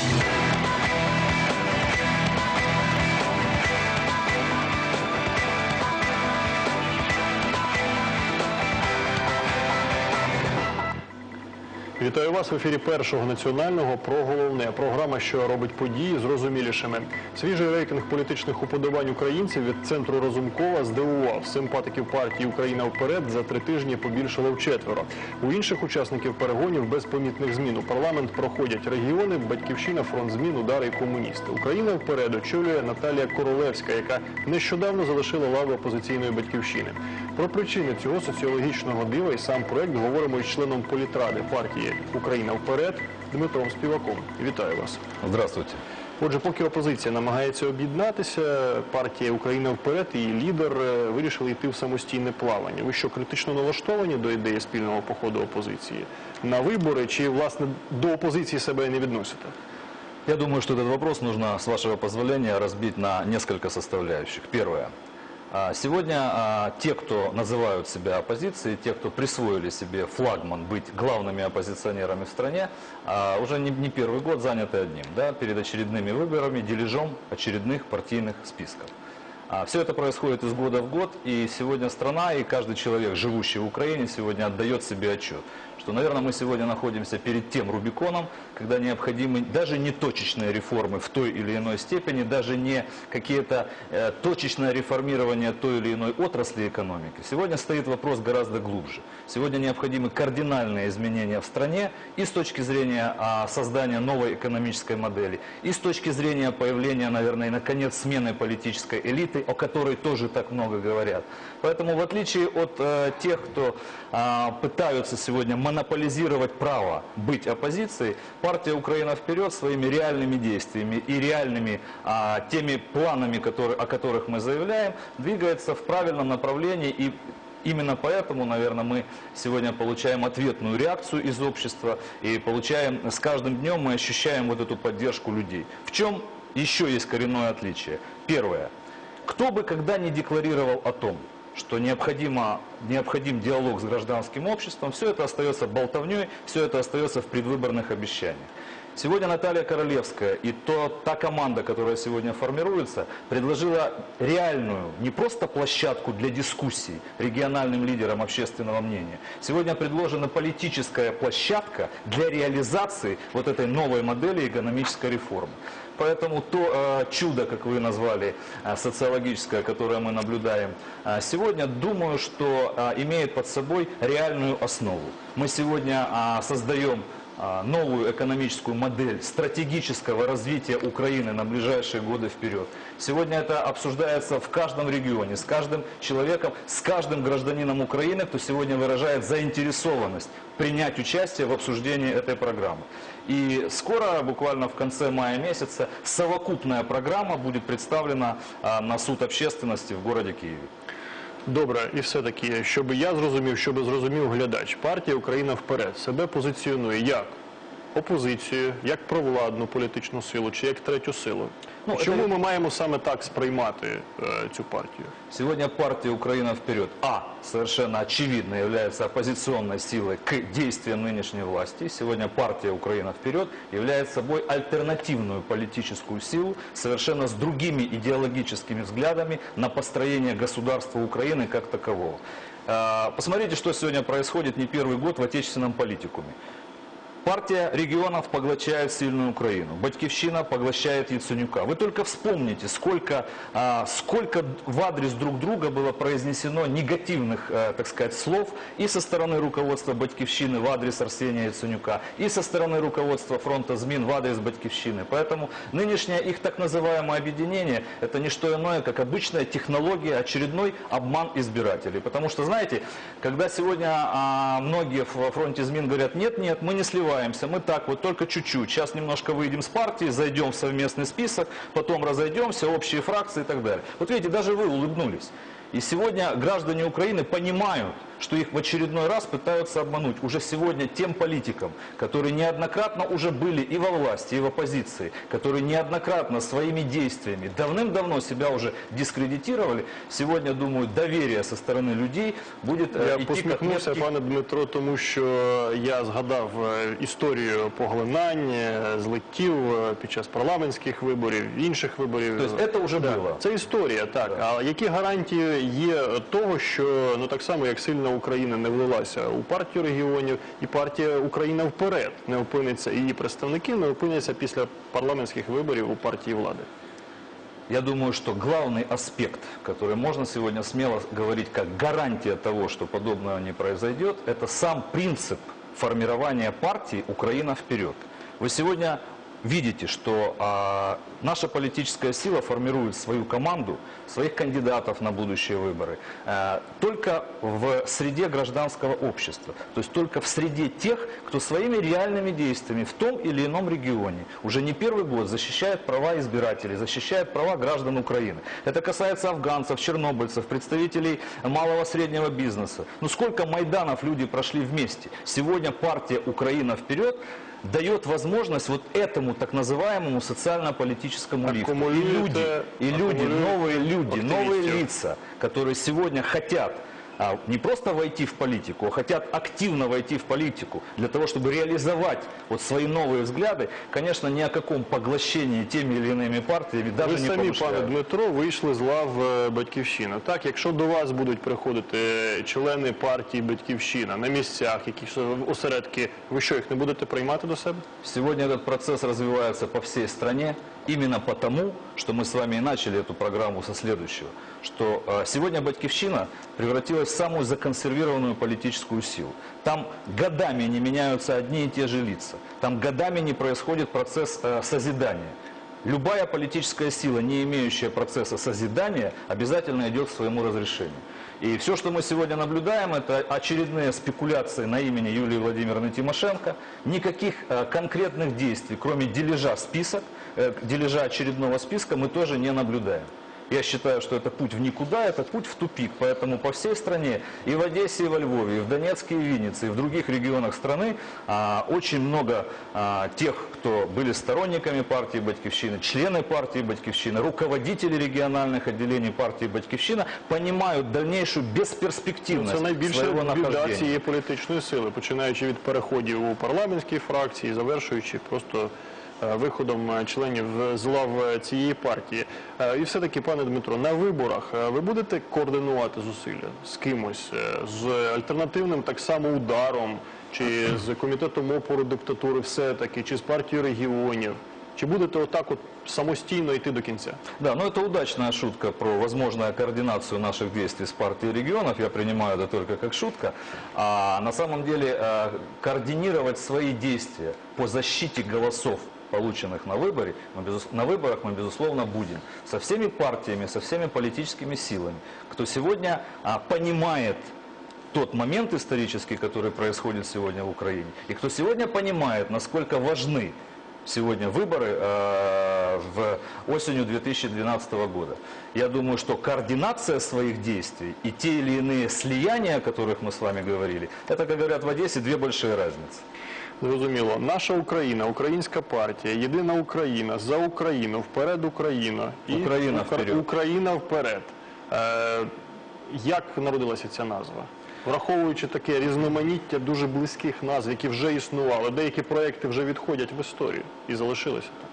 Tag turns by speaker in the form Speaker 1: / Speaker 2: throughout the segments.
Speaker 1: Thank you. Вітаю вас в ефірі першого національного про головне. Програма, що робить події зрозумілішими. Свіжий рейтинг політичних уподобань українців від центру Розумкова здивував. Симпатиків партії Україна вперед за три тижні побільшало вчетверо. У інших учасників перегонів без помітних змін у парламент проходять регіони, батьківщина, фронт змін, удари і комуністи. Україна вперед очолює Наталія Королевська, яка нещодавно залишила лави опозиційної батьківщини. Про причини цього соціологічного дива і сам проект говоримо із членом політради партії Україна вперед Дмитром Співаком. Вітаю вас.
Speaker 2: Здравствуйте.
Speaker 1: Отже, поки опозиція намагається об'єднатися, партія Україна вперед і її лідер е, вирішили йти в самостійне плавання. Ви що критично налаштовані до ідеї спільного походу опозиції на вибори, чи власне до опозиції себе не відносите?
Speaker 2: Я думаю, что этот вопрос нужно, с вашего позволения, разбить на несколько составляющих. Первое. А, Сегодня а, те, кто называют себя оппозицией, те, кто присвоили себе флагман быть главными оппозиционерами в стране, а, уже не, первый год заняты одним, да, перед очередными выборами, дележом очередных партийных списков. Все это происходит из года в год, и сегодня страна и каждый человек, живущий в Украине, сегодня отдает себе отчет, что, наверное, мы сегодня находимся перед тем Рубиконом, когда необходимы даже не точечные реформы в той или иной степени, даже не какие-то э, точечное реформирование той или иной отрасли экономики. Сегодня стоит вопрос гораздо глубже. Сегодня необходимы кардинальные изменения в стране и с точки зрения а, создания новой экономической модели, и с точки зрения появления, наверное, и, наконец, смены политической элиты, о которой тоже так много говорят. Поэтому, в отличие от э, тех, кто а, пытаются сегодня монополизировать право быть оппозицией, партия «Украина вперед» своими реальными действиями и реальными а, теми планами, которые, о которых мы заявляем, двигается в правильном направлении и Именно поэтому, наверное, мы сегодня получаем ответную реакцию из общества и получаем, с каждым днем мы ощущаем вот эту поддержку людей. В чем еще есть коренное отличие? Первое. Кто бы когда ни декларировал о том, что необходимо, необходим диалог с гражданским обществом, все это остается болтовней, все это остается в предвыборных обещаниях. Сегодня Наталья Королевская и то, та команда, которая сегодня формируется, предложила реальную, не просто площадку для дискуссий региональным лидерам общественного мнения. Сегодня предложена политическая площадка для реализации вот этой новой модели экономической реформы. Поэтому то э, чудо, как вы назвали, э, социологическое, которое мы наблюдаем э, сегодня, думаю, что имеет под собой реальную основу. Мы сегодня создаем новую экономическую модель стратегического развития Украины на ближайшие годы вперед. Сегодня это обсуждается в каждом регионе, с каждым человеком, с каждым гражданином Украины, кто сегодня выражает заинтересованность принять участие в обсуждении этой программы. И скоро, буквально в конце мая месяца, совокупная программа будет представлена а, на суд общественности в городе Киеве.
Speaker 1: Добре, і все-таки, щоб я зрозумів, щоб зрозумів глядач, партія Україна вперед себе позиціонує як опозицію, як провладну політичну силу чи як третю силу.
Speaker 2: Ну,
Speaker 1: Чому
Speaker 2: це-
Speaker 1: ми маємо саме так сприймати е, цю партію?
Speaker 2: Сегодня партия «Украина вперед» А. Совершенно очевидно является оппозиционной силой к действиям нынешней власти. Сегодня партия «Украина вперед» является собой альтернативную политическую силу совершенно с другими идеологическими взглядами на построение государства Украины как такового. А, Посмотрите, что сегодня происходит не первый год в отечественном политикуме. Партия регионов поглощает сильную Украину. Батькивщина поглощает Яценюка. Вы только вспомните, сколько, а, сколько в адрес друг друга было произнесено негативных, э, так сказать, слов и со стороны руководства Батькивщины в адрес Арсения Яценюка, и со стороны руководства фронта ЗМИН в адрес Батькивщины. Поэтому нынешнее их так называемое объединение – это не что иное, как обычная технология, очередной обман избирателей. Потому что, знаете, когда сегодня а, многие в фронте ЗМИН говорят, нет, нет, мы не сливаемся, мы так вот только чуть-чуть, сейчас немножко выйдем с партии, зайдем в совместный список, потом разойдемся, общие фракции и так далее. Вот видите, даже вы улыбнулись. И сегодня граждане Украины понимают, что их в очередной раз пытаются обмануть уже сегодня тем политикам, которые неоднократно уже были и во власти, и в оппозиции, которые неоднократно своими действиями давным-давно себя уже дискредитировали. Сегодня, думаю, доверие со стороны людей будет э,
Speaker 1: Я
Speaker 2: идти к
Speaker 1: посміхнувся,
Speaker 2: отметке
Speaker 1: пане Дмитро, тому що я згадав е, історію поглинань, е, злиттів е, під час парламентських виборів, інших виборів.
Speaker 2: Тобто це вже
Speaker 1: Да,
Speaker 2: було?
Speaker 1: Це історія, так. А які гарантії є того, що ну так само як сильна Україна не влилася у партію регіонів, і партія Україна вперед не опиниться, і її представники не опиняться після парламентських виборів у партії влади.
Speaker 2: Я думаю, что главный аспект, который можно сегодня смело говорить как гарантия того, что подобного не произойдет, это сам принцип формирования партии «Украина вперед». Вы сегодня видите, что а, наша политическая сила формирует свою команду, своих кандидатов на будущие выборы а, только в среде гражданского общества, то есть только в среде тех, кто своими реальными действиями в том или ином регионе уже не первый год защищает права избирателей, защищает права граждан Украины. Это касается афганцев, чернобыльцев, представителей малого среднего бизнеса. Ну сколько Майданов люди прошли вместе. Сегодня партия «Украина вперед» дает возможность вот этому так называемому социально-политическому лифту. И люди,
Speaker 1: э,
Speaker 2: и люди,
Speaker 1: аккумулирует
Speaker 2: новые люди, новые лица, которые сегодня хотят не просто войти в политику, а хотят активно войти в политику для того, чтобы реализовать вот свои новые взгляды, конечно, ни о каком поглощении теми или иными партиями даже
Speaker 1: Ви
Speaker 2: не
Speaker 1: самі, пане
Speaker 2: помышляют.
Speaker 1: Дмитро, вийшли з лав е, Батьківщина. Так, якщо до вас будуть приходити члени партії Батьківщина на місцях, якісь осередки, ви що їх не будете приймати до себе?
Speaker 2: Сегодня этот процесс развивается по всей стране именно потому, что мы с вами и начали эту программу со следующего, что э, сегодня Батькивщина превратилась в самую законсервированную политическую силу. Там годами не меняются одни и те же лица, там годами не происходит процесс э, созидания. Любая политическая сила, не имеющая процесса созидания, обязательно идет к своему разрешению. И все, что мы сегодня наблюдаем, это очередные спекуляции на имени Юлии Владимировны Тимошенко. Никаких э, конкретных действий, кроме дележа список, э, дележа очередного списка, мы тоже не наблюдаем. Я считаю, что это путь в никуда, это путь в тупик. Поэтому по всей стране, и в Одессе, и во Львове, и в Донецке, и в Виннице, и в других регионах страны а, очень много а, тех, кто были сторонниками партии Батькивщина, члены партии Батькивщина, руководители региональных отделений партии Батькивщина понимают дальнейшую бесперспективность
Speaker 1: Це найбільша
Speaker 2: своего
Speaker 1: біда
Speaker 2: нахождения.
Speaker 1: цієї політичної сили, починаючи від переходів у парламентській фракції, завершуючи просто е, виходом е, членів з лав е, цієї партії. Е, І все-таки, пане Дмитро, на виборах е, ви будете координувати зусилля з кимось, е, з альтернативним так само ударом, чи з комітетом опору диктатури все-таки, чи з партією регіонів? Чи будете отак от самостійно йти до кінця?
Speaker 2: Да, но это удачная шутка про возможную координацию наших действий с партией регионов. Я принимаю это только как шутка. А на самом деле э, координировать свои действия по защите голосов полученных на, выборе, мы, на выборах мы, безусловно, будем. Со всеми партиями, со всеми политическими силами, кто сегодня а, понимает тот момент исторический, который происходит сегодня в Украине, и кто сегодня понимает, насколько важны сегодня выборы э, в осенью 2012 года. Я думаю, что координация своих действий и те или иные слияния, о которых мы с вами говорили, это, как говорят в Одессе, две большие разницы.
Speaker 1: Зрозуміло. Наша Україна, українська партія, єдина Україна, за Україну, вперед Україна.
Speaker 2: Україна вперед.
Speaker 1: Україна вперед. Е, як народилася ця назва? Враховуючи таке різноманіття дуже близьких назв, які вже існували, деякі проекти вже відходять в історію і залишилися там.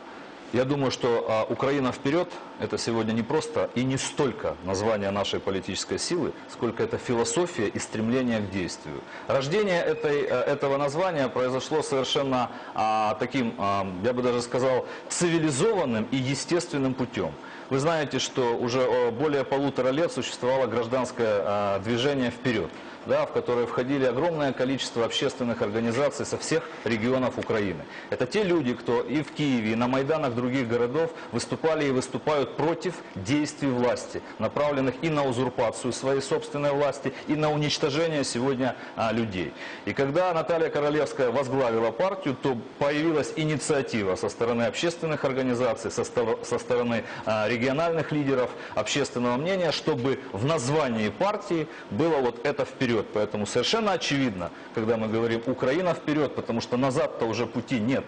Speaker 2: Я думаю, что а, Украина вперед – это сегодня не просто и не столько название нашей политической силы, сколько это философия и стремление к действию. Рождение этой, э, этого названия произошло совершенно а, таким, а, я бы даже сказал, цивилизованным и естественным путем. Вы знаете, что уже более полутора лет существовало гражданское движение «Вперед». Да, в которые входили огромное количество общественных организаций со всех регионов Украины. Это те люди, кто и в Киеве, и на Майданах других городов выступали и выступают против действий власти, направленных и на узурпацию своей собственной власти, и на уничтожение сегодня а, людей. И когда Наталья Королевская возглавила партию, то появилась инициатива со стороны общественных организаций, со, стор- со стороны а, региональных лидеров общественного мнения, чтобы в названии партии было вот это вперед. Поэтому совершенно очевидно, когда мы говорим «Украина вперед», потому что назад-то уже пути нет.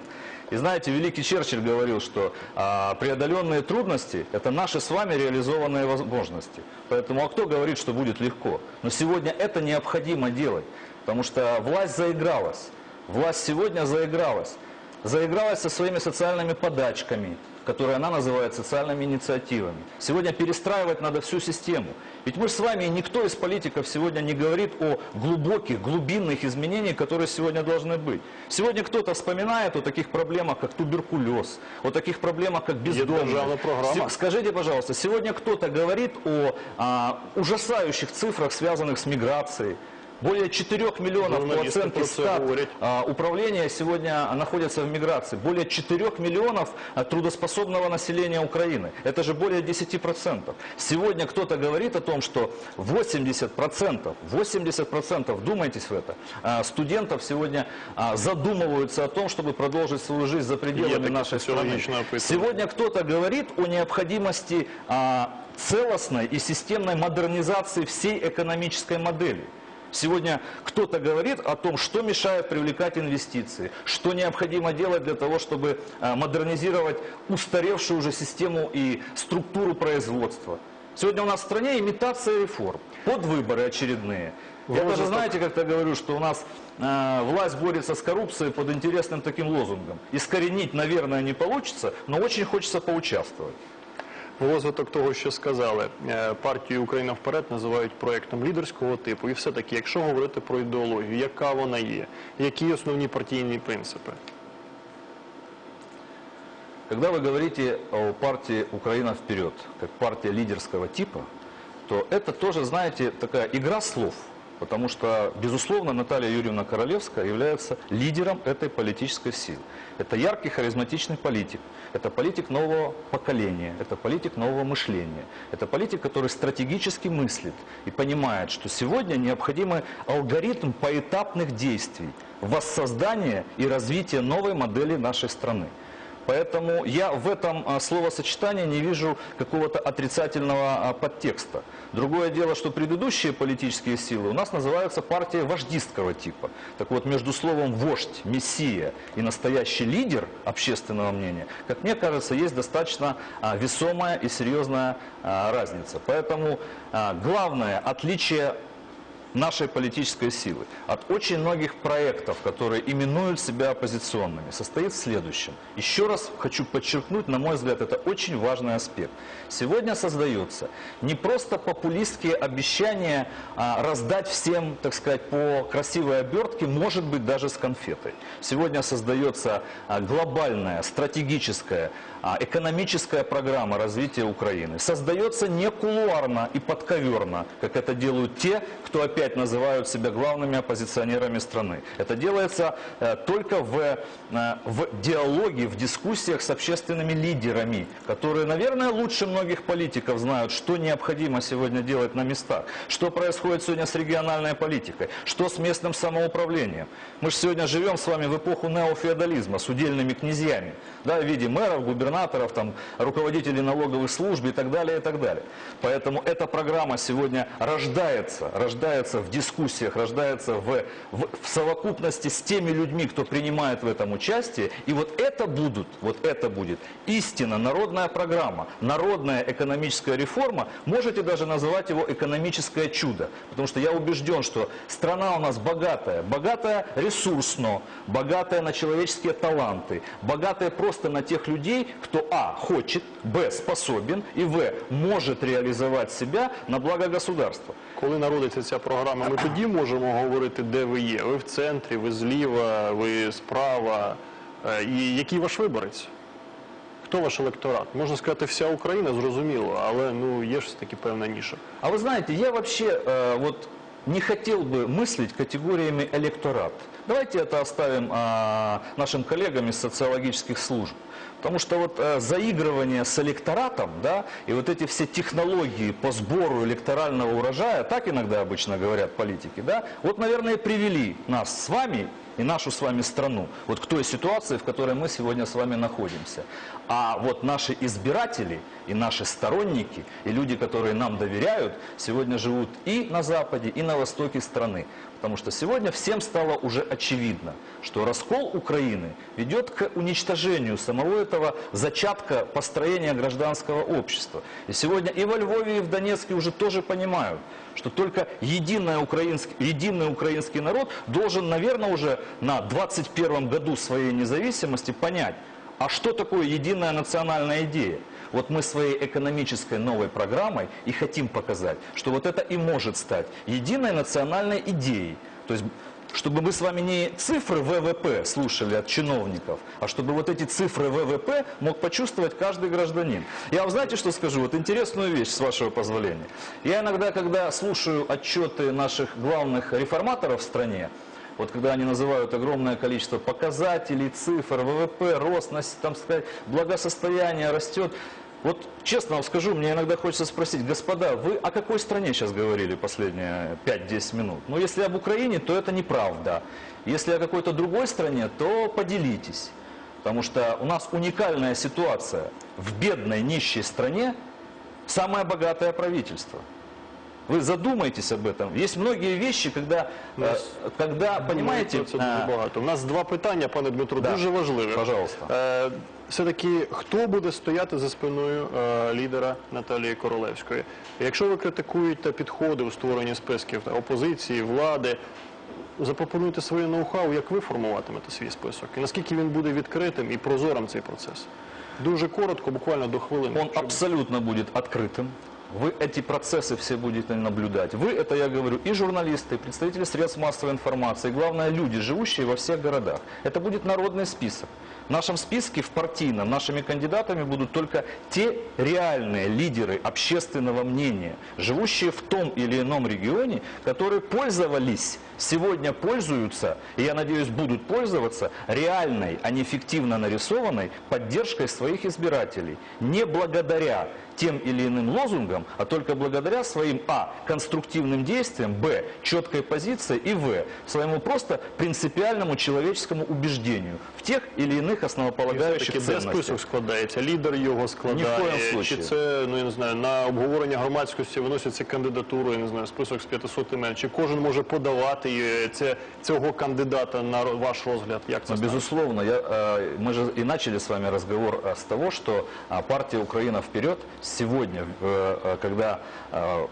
Speaker 2: И знаете, великий Черчилль говорил, что а, преодоленные трудности – это наши с вами реализованные возможности. Поэтому, а кто говорит, что будет легко? Но сегодня это необходимо делать, потому что власть заигралась. Власть сегодня заигралась. Заигралась со своими социальными подачками, которые она называет социальными инициативами. Сегодня перестраивать надо всю систему. Ведь мы с вами, никто из политиков сегодня не говорит о глубоких, глубинных изменениях, которые сегодня должны быть. Сегодня кто-то вспоминает о таких проблемах, как туберкулез, о таких проблемах, как бездомность. Скажите, пожалуйста, сегодня кто-то говорит о а, ужасающих цифрах, связанных с миграцией. Более 4 миллионов по оценке стат управления сегодня находятся в миграции. Более 4 миллионов а, трудоспособного населения Украины. Это же более 10%. Сегодня кто-то говорит о том, что 80%, 80%, вдумайтесь в это, а, студентов сегодня а, задумываются о том, чтобы продолжить свою жизнь за пределами
Speaker 1: таке
Speaker 2: нашей страны. Сегодня кто-то говорит о необходимости целостной и системной модернизации всей экономической модели. Сегодня кто-то говорит о том, что мешает привлекать инвестиции, что необходимо делать для того, чтобы а, модернизировать устаревшую уже систему и структуру производства. Сегодня у нас в стране имитация реформ, под выборы очередные. Я даже, знаете, как-то говорю, что у нас э, власть борется с коррупцией под интересным таким лозунгом. Искоренить, наверное, не получится, но очень хочется поучаствовать
Speaker 1: В розвиток того, що сказали, е, партію Україна вперед називають проєктом лідерського типу. І все-таки, якщо говорити про ідеологію, яка вона є, які основні партійні принципи?
Speaker 2: Когда вы говорите о партии «Украина вперед», как партия лидерского типа, то это тоже, знаете, такая игра слов. Потому что, безусловно, Наталья Юрьевна Королевская является лидером этой политической силы. Это яркий, харизматичный политик. Это политик нового поколения. Это политик нового мышления. Это политик, который стратегически мыслит и понимает, что сегодня необходимый алгоритм поэтапных действий, воссоздания и развития новой модели нашей страны. Поэтому я в этом а, словосочетании не вижу какого-то отрицательного а, подтекста. Другое дело, что предыдущие политические силы у нас называются партией вождистского типа. Так вот, между словом «вождь», «мессия» и настоящий лидер общественного мнения, как мне кажется, есть достаточно а, весомая и серьезная разница. Поэтому главное отличие нашей политической силы от очень многих проектов, которые именуют себя оппозиционными, состоит в следующем. Еще раз хочу подчеркнуть, на мой взгляд, это очень важный аспект. Сегодня создается не просто популистские обещания а, раздать всем, так сказать, по красивой обертке, может быть, даже с конфетой. Сегодня создается а, глобальная, стратегическая, а, экономическая программа развития Украины. Создается не кулуарно и подковерно, как это делают те, кто опять называют себя главными оппозиционерами страны. Это делается э, только в, э, в диалоге, в дискуссиях с общественными лидерами, которые, наверное, лучше многих политиков знают, что необходимо сегодня делать на местах, что происходит сегодня с региональной политикой, что с местным самоуправлением. Мы же сегодня живем с вами в эпоху неофеодализма с удельными князьями, да, в виде мэров, губернаторов, там, руководителей налоговых служб и так далее, и так далее. Поэтому эта программа сегодня рождается, рождается в дискуссиях, рождается в, в, в совокупности с теми людьми, кто принимает в этом участие. И вот это будут, вот это будет истинно народная программа, народная экономическая реформа. Можете даже называть его экономическое чудо. Потому что я убежден, что страна у нас богатая, богатая ресурсно, богатая на человеческие таланты, богатая просто на тех людей, кто а. хочет, б. способен и в. может реализовать себя на благо государства.
Speaker 1: Коли народиться ця програма, ми тоді можемо говорити, де ви є. Ви в центрі, ви зліва, ви справа. Е, І який ваш виборець? Хто ваш електорат? Можна сказати, вся Україна, зрозуміло, але ну є ж таки певна ніша.
Speaker 2: А вы знаете, я вообще, э, вот не хотел бы мыслить категориями электорат. Давайте это оставим а, нашим коллегам из социологических служб. Потому что вот э, заигрывание с электоратом, да, и вот эти все технологии по сбору электорального урожая, так иногда обычно говорят политики, да, вот, наверное, привели нас с вами и нашу с вами страну вот к той ситуации, в которой мы сегодня с вами находимся. А вот наши избиратели и наши сторонники, и люди, которые нам доверяют, сегодня живут и на западе, и на востоке страны. Потому что сегодня всем стало уже очевидно, что раскол Украины ведет к уничтожению самого этого зачатка построения гражданского общества. И сегодня и во Львове, и в Донецке уже тоже понимают, что только единый украинский, единый украинский народ должен, наверное, уже на 21 году своей независимости понять, а что такое единая национальная идея? Вот мы своей экономической новой программой и хотим показать, что вот это и может стать единой национальной идеей. То есть чтобы мы с вами не цифры ВВП слушали от чиновников, а чтобы вот эти цифры ВВП мог почувствовать каждый гражданин. Я вам знаете, что скажу? Вот интересную вещь, с вашего позволения. Я иногда, когда слушаю отчеты наших главных реформаторов в стране, вот когда они называют огромное количество показателей, цифр, ВВП, рост, там сказать, благосостояние растет. Вот честно вам скажу, мне иногда хочется спросить, господа, вы о какой стране сейчас говорили последние 5-10 минут? Ну, если об Украине, то это неправда. Если о какой-то другой стране, то поделитесь. Потому что у нас уникальная ситуация. В бедной, нищей стране самое богатое правительство. Вы задумайтесь об этом. Есть многие вещи, когда, э, когда понимаете,
Speaker 1: Думаю, про це
Speaker 2: а,
Speaker 1: дуже багато. У нас два питання, пане Дмитро,
Speaker 2: Да.
Speaker 1: дуже важливі.
Speaker 2: Пожалуйста.
Speaker 1: Е, Все-таки хто буде стояти за спиною е, лідера Наталії Королевської? Якщо ви критикуєте підходи у створенні списків та опозиції, влади, запропонуйте своє ноу-хау, як ви формуватимете свій список, і наскільки він буде відкритим і прозорим цей процес. Дуже коротко, буквально до хвилини.
Speaker 2: он
Speaker 1: щоб-
Speaker 2: абсолютно будет открытым. Вы эти процессы все будете наблюдать. Вы, это я говорю, и журналисты, и представители средств массовой информации, и главное, люди, живущие во всех городах. Это будет народный список. В нашем списке, в партийном, нашими кандидатами будут только те реальные лидеры общественного мнения, живущие в том или ином регионе, которые пользовались, сегодня пользуются, и я надеюсь, будут пользоваться реальной, а не фиктивно нарисованной поддержкой своих избирателей. Не благодаря тем или иным лозунгам, а только благодаря своим а. конструктивным действиям, б. четкой позиции и в. своему просто принципиальному человеческому убеждению в тех или иных основополагающих
Speaker 1: Все-таки де
Speaker 2: ценностях.
Speaker 1: список складається? Лідер його
Speaker 2: Ні в
Speaker 1: складає?
Speaker 2: коєм
Speaker 1: Чи
Speaker 2: случае.
Speaker 1: це, ну я не знаю, на обговорення громадськості виносяться кандидатури, я не знаю, список з 500 імен? Чи кожен може подавати е, це, цього кандидата на ро- ваш розгляд? Як це
Speaker 2: Ну,
Speaker 1: ставиться?
Speaker 2: безусловно, я, э, мы же и начали с вами разговор э, с того, что а, партия Украина вперед сегодня, э, э, когда э,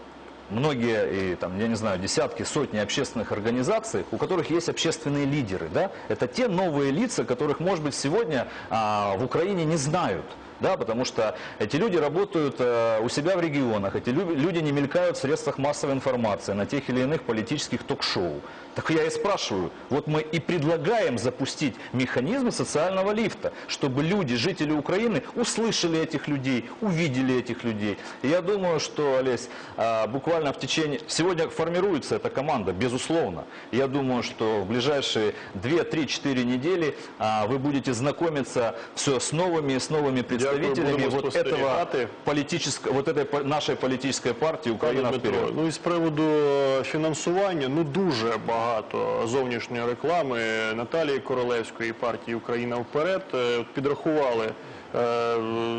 Speaker 2: многие, и, там, я не знаю, десятки, сотни общественных организаций, у которых есть общественные лидеры, да, это те новые лица, которых, может быть, сегодня а, в Украине не знают. Да, потому что эти люди работают э, у себя в регионах, эти лю- люди не мелькают в средствах массовой информации, на тех или иных политических ток-шоу. Так я и спрашиваю, вот мы и предлагаем запустить механизмы социального лифта, чтобы люди, жители Украины, услышали этих людей, увидели этих людей. И я думаю, что, Олесь, а, буквально в течение... Сегодня формируется эта команда, безусловно. Я думаю, что в ближайшие 2, 3, 4 недели а, вы будете знакомиться все с новыми и с новыми представителями
Speaker 1: будем
Speaker 2: вот этого политического, вот этой по- нашей политической партии Украина вперед.
Speaker 1: ну і з приводу е, фінансування, ну дуже багато зовнішньої реклами Наталії Королевської партії Україна вперед. Е, Підрахували е,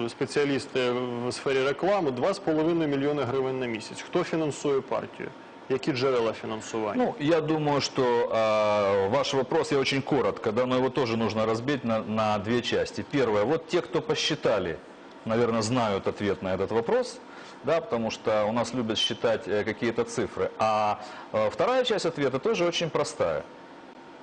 Speaker 1: спеціалісти в сфері реклами 2,5 мільйони гривень на місяць. Хто фінансує партію? Які джерела фінансування?
Speaker 2: Ну, я думаю, что э, ваш вопрос, я очень коротко, да, но его тоже нужно разбить на, на две части. Первое, вот те, кто посчитали, наверное, знают ответ на этот вопрос, да, потому что у нас любят считать э, какие-то цифры. А э, вторая часть ответа тоже очень простая.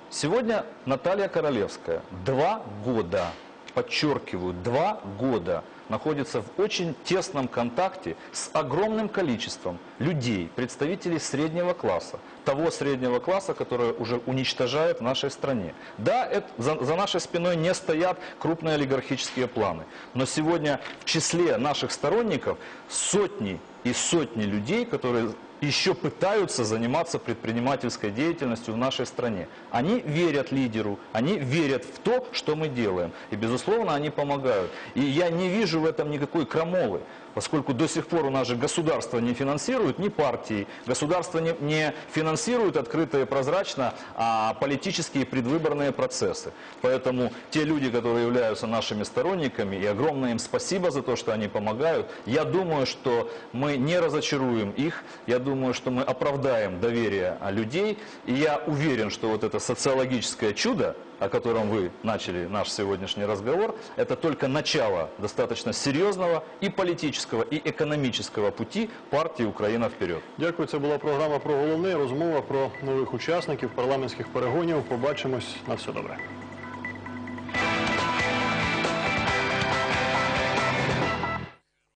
Speaker 2: Сегодня Наталья Королевская два года, подчеркиваю, два года находится в очень тесном контакте с огромным количеством людей, представителей среднего класса, того среднего класса, который уже уничтожает в нашей стране. Да, это- за, за нашей спиной не стоят крупные олигархические планы, но сегодня в числе наших сторонников сотни и сотни людей, которые еще пытаются заниматься предпринимательской деятельностью в нашей стране. Они верят лидеру, они верят в то, что мы делаем. И, безусловно, они помогают. И я не вижу в этом никакой крамолы, поскольку до сих пор у нас же государство не финансирует ни партии, государство не, не финансирует открыто и прозрачно а, политические предвыборные процессы. Поэтому те люди, которые являются нашими сторонниками, и огромное им спасибо за то, что они помогают, я думаю, что мы не разочаруем их, я думаю, что мы оправдаем доверие а, людей, и я уверен, что вот это социологическое чудо, о котором вы начали наш сегодняшний разговор, это только начало достаточно серьезного и политического, и экономического пути партии «Украина вперед».
Speaker 1: Дякую. Це була програма про головне. Розмова про нових учасників парламентських перегонів. Побачимось на все добре.